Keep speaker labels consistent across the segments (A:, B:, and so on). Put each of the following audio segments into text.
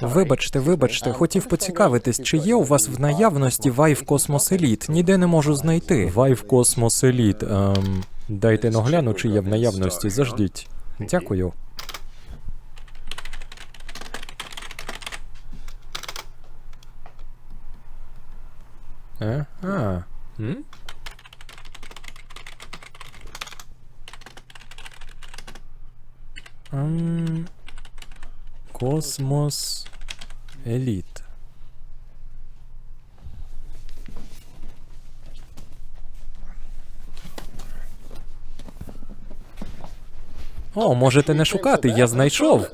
A: Вибачте, вибачте, хотів поцікавитись, чи є у вас в наявності Vive Cosmos Elite? Ніде не можу знайти.
B: Vive Cosmos Elite. Ем, дайте нагляну, чи є в наявності. Заждіть.
A: Дякую.
B: Е? А. М? Ем, Космос Еліт.
A: О, можете не шукати, я знайшов.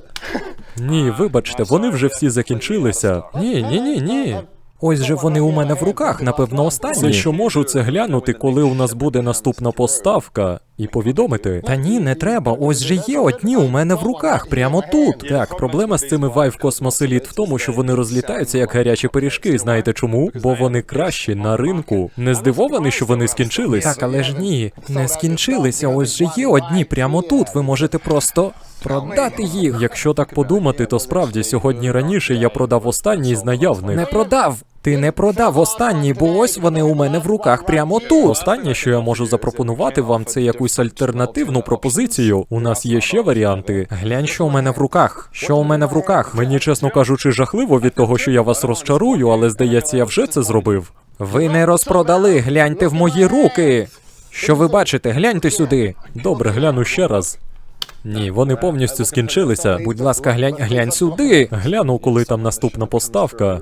B: Ні, вибачте, вони вже всі закінчилися. Ні, ні, ні, ні.
A: Ось же вони у мене в руках, напевно, останні.
B: Все, що можу, це глянути, коли у нас буде наступна поставка, і повідомити.
A: Та ні, не треба. Ось же є одні у мене в руках, прямо тут.
B: Так, проблема з цими Vive Cosmos Elite в тому, що вони розлітаються як гарячі пиріжки. Знаєте чому? Бо вони кращі на ринку. Не здивований, що вони скінчились?
A: Так, але ж ні, не скінчилися. Ось же є одні прямо тут. Ви можете просто продати їх.
B: Якщо так подумати, то справді сьогодні раніше я продав останній з наявних.
A: Не продав. Ти не продав останні, бо ось вони у мене в руках прямо тут.
B: Останнє, що я можу запропонувати вам, це якусь альтернативну пропозицію. У нас є ще варіанти.
A: Глянь, що у мене в руках. Що у мене в руках?
B: Мені, чесно кажучи, жахливо від того, що я вас розчарую, але здається, я вже це зробив.
A: Ви не розпродали. Гляньте в мої руки. Що ви бачите? Гляньте сюди.
B: Добре, гляну ще раз. Ні, вони повністю скінчилися.
A: Будь ласка, глянь, глянь сюди.
B: Гляну, коли там наступна поставка.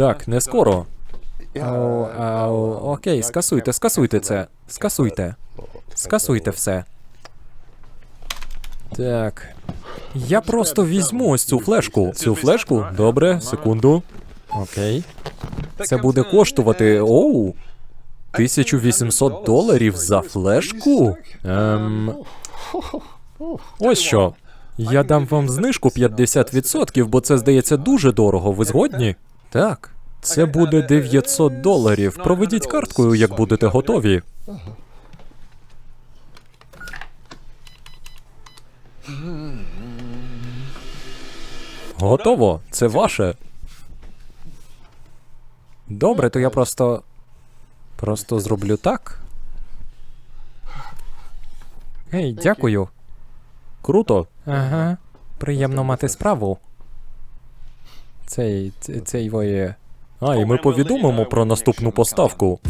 B: Так, не скоро.
A: Ау, ау, окей, скасуйте, скасуйте це. Скасуйте. Скасуйте все.
B: Так. Я просто візьму ось цю флешку. Цю флешку? Добре, секунду. Окей. Це буде коштувати. Оу. 1800 доларів за флешку? Ем. Ось що. Я дам вам знижку 50%, бо це здається дуже дорого. Ви згодні? Так. Це буде 900 доларів. Проведіть карткою, як будете готові. Готово. Це ваше.
A: Добре, то я просто. Просто зроблю так. Гей, дякую.
B: Круто.
A: Ага. Приємно мати справу. Цей. цей воє.
B: А, і ми повідомимо про наступну поставку.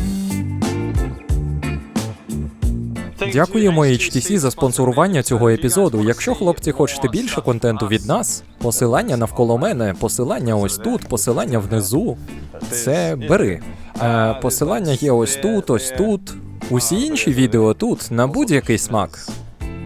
A: Дякуємо HTC за спонсорування цього епізоду. Якщо хлопці хочете більше контенту від нас, посилання навколо мене, посилання ось тут, посилання внизу. Це бери. Е, посилання є ось тут, ось тут. Усі інші відео тут на будь-який смак.